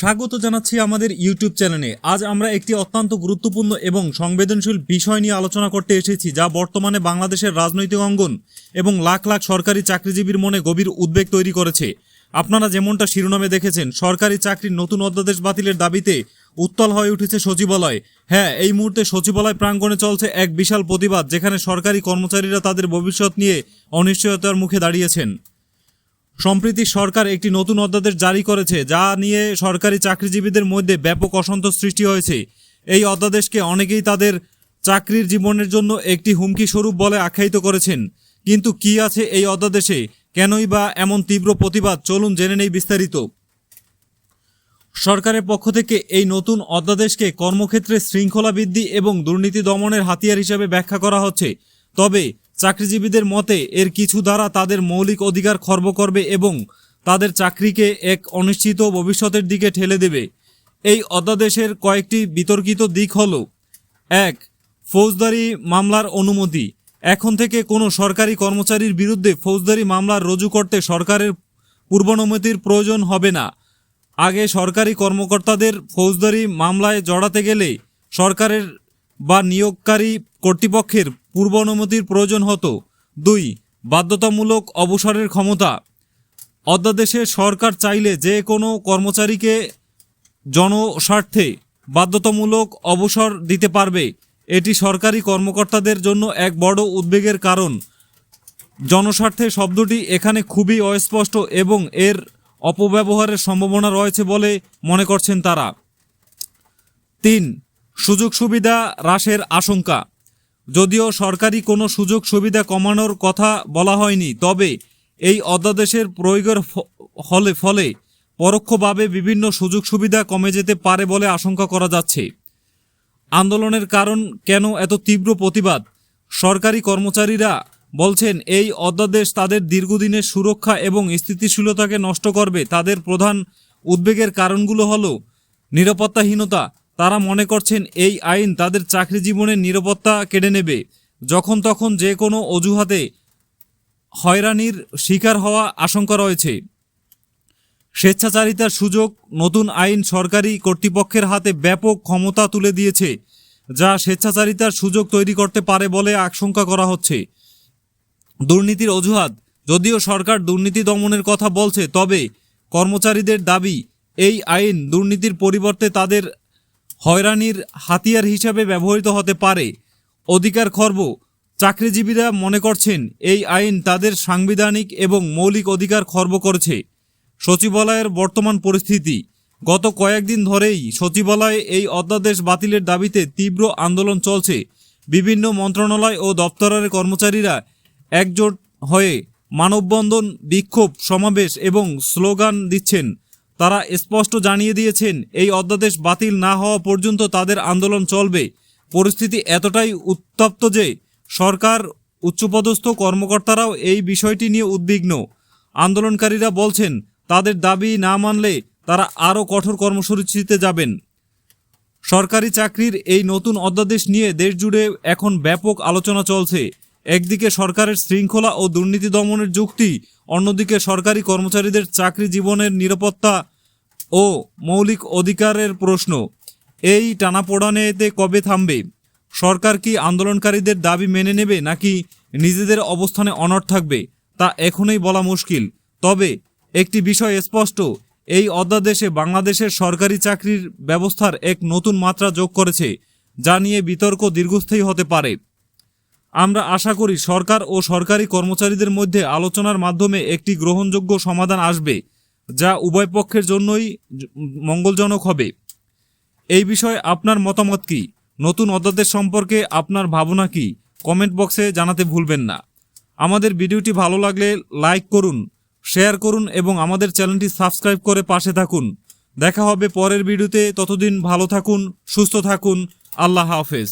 স্বাগত জানাচ্ছি আমাদের ইউটিউব চ্যানেলে। আজ আমরা একটি অত্যন্ত গুরুত্বপূর্ণ এবং সংবেদনশীল বিষয় নিয়ে আলোচনা করতে এসেছি, যা বর্তমানে বাংলাদেশের রাজনৈতিক অঙ্গন এবং লাখ লাখ সরকারি চাকরিজীবীর মনে গভীর উদ্বেগ তৈরি করেছে। আপনারা যেমনটা শিরোনামে দেখেছেন, সরকারি চাকরির নতুন অধ্যাদেশ বাতিলের দাবিতে উত্তল হয়ে উঠেছে সচিবালয়। হ্যাঁ এই মুহূর্তে সচিবালয় প্রাঙ্গণে চলছে এক বিশাল প্রতিবাদ, যেখানে সরকারি কর্মচারীরা তাদের ভবিষ্যৎ নিয়ে অনিশ্চয়তার মুখে দাঁড়িয়েছেন। সম্প্রতি সরকার একটি নতুন অধ্যাদেশ জারি করেছে, যা নিয়ে সরকারি চাকরিজীবীদের মধ্যে ব্যাপক অসন্তোষ সৃষ্টি হয়েছে। এই অধ্যাদেশকে অনেকেই তাদের চাকরির জীবনের জন্য একটি হুমকি স্বরূপ বলে আখ্যায়িত করেছেন। কিন্তু কি আছে এই অধ্যাদেশে? কেনই বা এমন তীব্র প্রতিবাদ? চলুন জেনে নেই বিস্তারিত। সরকারের পক্ষ থেকে এই নতুন অধ্যাদেশকে কর্মক্ষেত্রে শৃঙ্খলা বৃদ্ধি এবং দুর্নীতি দমনের হাতিয়ার হিসেবে ব্যাখ্যা করা হচ্ছে। তবে চাকরিজীবীদের মতে, এর কিছু দ্বারা তাদের মৌলিক অধিকার খর্ব করবে এবং তাদের চাকরিকে এক অনিশ্চিত ভবিষ্যতের দিকে ঠেলে দেবে। এই অধ্যাদেশের কয়েকটি বিতর্কিত দিক হল, এক, ফৌজদারি মামলার অনুমতি। এখন থেকে কোনো সরকারি কর্মচারীর বিরুদ্ধে ফৌজদারি মামলা রুজু করতে সরকারের পূর্বানুমতির প্রয়োজন হবে না। আগে সরকারি কর্মকর্তাদের ফৌজদারি মামলায় জড়াতে গেলে সরকারের বা নিয়োগকারী কর্তৃপক্ষের পূর্ব অনুমতির প্রয়োজন হতো। দুই, বাধ্যতামূলক অবসরের ক্ষমতা। অধ্যাদেশে সরকার চাইলে যে কোনো কর্মচারীকে জনস্বার্থে বাধ্যতামূলক অবসর দিতে পারবে। এটি সরকারি কর্মকর্তাদের জন্য এক বড় উদ্বেগের কারণ। জনস্বার্থে শব্দটি এখানে খুবই অস্পষ্ট এবং এর অপব্যবহারের সম্ভাবনা রয়েছে বলে মনে করছেন তারা। তিন সুযোগ সুবিধা হ্রাসের আশঙ্কা। যদিও সরকারি কোনো সুযোগ সুবিধা কমানোর কথা বলা হয়নি, তবে এই অধ্যাদেশের প্রয়োগের হলে, ফলে পরোক্ষভাবে বিভিন্ন সুযোগ সুবিধা কমে যেতে পারে বলে আশঙ্কা করা যাচ্ছে। আন্দোলনের কারণ কেন এত তীব্র প্রতিবাদ? সরকারি কর্মচারীরা বলছেন, এই অধ্যাদেশ তাদের দীর্ঘদিনের সুরক্ষা এবং স্থিতিশীলতাকে নষ্ট করবে। তাদের প্রধান উদ্বেগের কারণগুলো হলো নিরাপত্তাহীনতা তারা মনে করছেন এই আইন তাদের চাকরি জীবনের নিরাপত্তা কেড়ে নেবে। যখন তখন যে কোনো অজুহাতে হয়রানির শিকার হওয়া আশঙ্কা রয়েছে। স্বেচ্ছাচারিতার সুযোগ নতুন আইন সরকারি কর্তৃপক্ষের হাতে ব্যাপক ক্ষমতা তুলে দিয়েছে, যা স্বেচ্ছাচারিতার সুযোগ তৈরি করতে পারে বলে আশঙ্কা করা হচ্ছে। দুর্নীতির অজুহাত, যদিও সরকার দুর্নীতি দমনের কথা বলছে, তবে কর্মচারীদের দাবি, এই আইন দুর্নীতির পরিবর্তে তাদের হয়রানির হাতিয়ার হিসাবে ব্যবহৃত হতে পারে। অধিকার খর্ব, চাকরিজীবীরা মনে করছেন এই আইন তাদের সাংবিধানিক এবং মৌলিক অধিকার খর্ব করেছে। সচিবালয়ের বর্তমান পরিস্থিতি, গত কয়েকদিন ধরেই সচিবালয়ে এই অধ্যাদেশ বাতিলের দাবিতে তীব্র আন্দোলন চলছে। বিভিন্ন মন্ত্রণালয় ও দপ্তরের কর্মচারীরা একজোট হয়ে মানববন্ধন, বিক্ষোভ, সমাবেশ এবং স্লোগান দিচ্ছেন। তারা স্পষ্ট জানিয়ে দিয়েছেন, এই অধ্যাদেশ বাতিল না হওয়া পর্যন্ত তাদের আন্দোলন চলবে। পরিস্থিতি এতটাই উত্তপ্ত যে সরকার, উচ্চপদস্থ কর্মকর্তারাও এই বিষয়টি নিয়ে উদ্বিগ্ন। আন্দোলনকারীরা বলছেন, তাদের দাবি না মানলে তারা আরও কঠোর কর্মসূচিতে যাবেন। সরকারি চাকরির এই নতুন অধ্যাদেশ নিয়ে দেশজুড়ে এখন ব্যাপক আলোচনা চলছে। একদিকে সরকারের শৃঙ্খলা ও দুর্নীতি দমনের যুক্তি, অন্যদিকে সরকারি কর্মচারীদের চাকরি জীবনের নিরাপত্তা ও মৌলিক অধিকারের প্রশ্ন। এই টানাপোড়ানে এতে কবে থামবে? সরকার কি আন্দোলনকারীদের দাবি মেনে নেবে, নাকি নিজেদের অবস্থানে অনড় থাকবে, তা এখনই বলা মুশকিল। তবে একটি বিষয় স্পষ্ট, এই অধ্যাদেশে বাংলাদেশের সরকারি চাকরির ব্যবস্থার এক নতুন মাত্রা যোগ করেছে, যা নিয়ে বিতর্ক দীর্ঘস্থায়ী হতে পারে। আমরা আশা করি সরকার ও সরকারি কর্মচারীদের মধ্যে আলোচনার মাধ্যমে একটি গ্রহণযোগ্য সমাধান আসবে, যা উভয় পক্ষের জন্যই মঙ্গলজনক হবে। এই বিষয়ে আপনার মতামত কি? নতুন অধ্যাদেশ সম্পর্কে আপনার ভাবনা কি? কমেন্ট বক্সে জানাতে ভুলবেন না। আমাদের ভিডিওটি ভালো লাগলে লাইক করুন, শেয়ার করুন এবং আমাদের চ্যানেলটি সাবস্ক্রাইব করে পাশে থাকুন। দেখা হবে পরের ভিডিওতে। ততদিন ভালো থাকুন, সুস্থ থাকুন। আল্লাহ হাফেজ।